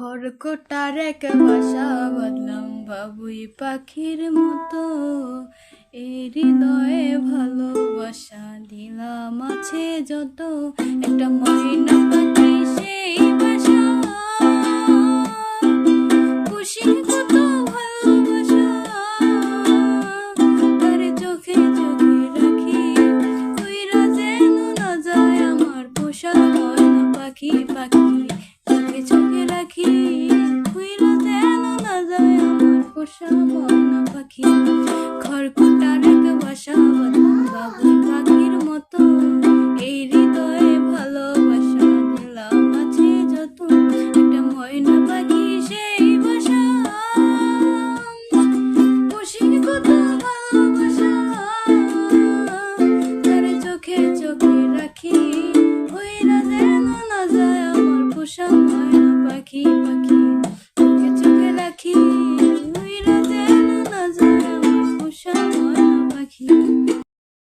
খড়কোটার এক বাসা বাদলাম বাবুই পাখির মতো। এ হৃদয়ে ভালোবাসা দিলাম আছে যত। একটা ময়না সেই বাসা। খুশি কত ভালোবাসা। চোখে চোখে রাখি, কইরা যেন না যায় আমার পোষা পাখি পাখি। পাখি খড়কুটার এক বাসা বাবুই পাখির মতো এই হৃদয়ে ভালোবাসা দিলাম আছে যত একটা ময়না পাখি সেই বাসা পুষির কত ভালোবাসা চোখে চোখে রাখি। ওই রাজের না যায় আমার পোষা